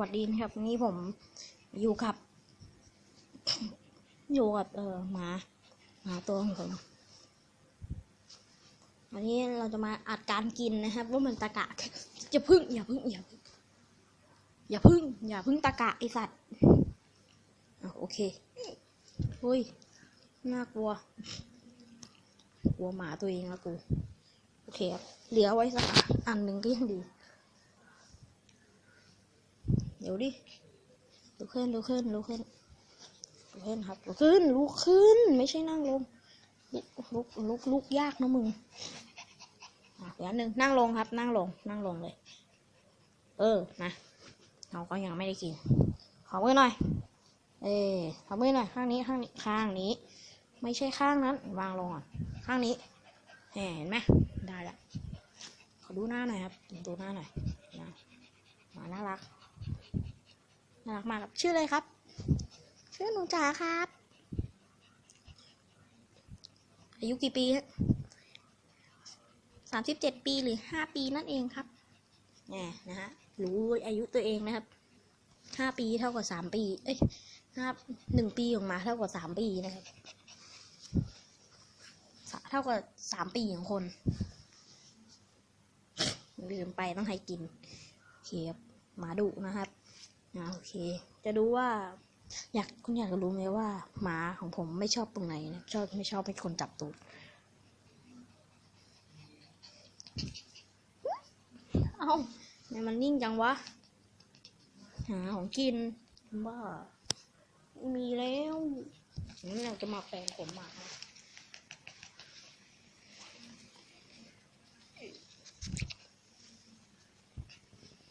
วัสดีนะครับนนี้ผมอยู่กับ อยู่กับเออหมาหมาตัวของผมวันนี้เราจะมาอัดการกินนะครับ ว่ามันตะกะอย่าพึ่งอย่าพึ่งอย่าพึ่งอย่าพึ่งอย่าพึ่งตะกะไอสัตว์โอเคเฮ้ยน่ากลัว กลัวหมาตัวเองแล้วกูโอเคครับเหลือไว้สักอันหนึ่งก็ยังดี ดี๋ยวดิลุกขึ้นลุกขึ้นลุกขึ้นลุกขึ้นครับลุกขึ้นลุกขึ้น ไม่ใช่นั่งลงลุกลุกลุกลุกยากนะมึงอะเดี๋ยวหนึ่งนั่งลงครับ นั่งลง นั่งลงเลย เออนะเราก็ยังไม่ได้กิน ขอมือหน่อย เออขอมือหน่อยข้างนี้ข้างนี้ข้างนี้ ไม่ใช่ข้างนั้น วางลงก่อนข้างนี้เห็นไหมได้ล้วขอดูหน้าหน่อยครับ ดูหน้าหน่อยนะมาน่ารัก น่ารักมากครับ ชื่ออะไรครับ ชื่อหนูจ๋าครับ อายุกี่ปีฮะสามสิบเจ็ดปีหรือห้าปีนั่นเองครับแหมนะฮะ รู้อายุตัวเองนะครับห้าปีเท่ากับสามปี เอ้ยห้าหนึ่งปีของหมาเท่ากับสามปีนะครับสะเท่ากับสามปีของคน ลืมไปต้องให้กินโอเคครับหมาดุนะครับ อ่าโอเค จะดูว่า อยากคุณอยากจะรู้ไหมว่า หมาของผมไม่ชอบตรงไหนนะชอบไม่ชอบเป็นคนจับตูดเอ้าทำไมมันนิ่งจังวะ หาของกินบ้าไม่มีแล้วนี่เราจะมาแปลงผมหมานะ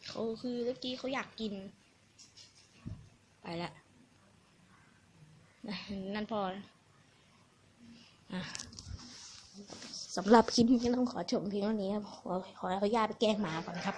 เขาคือเมื่อกี้เขาอยากกิน ไปละนะนั่นพอสำหรับคลิปนี้ต้องขอจบเพียงเท่านี้ครับขอขออนุญาตไปแกล้งหมาก่อนครับ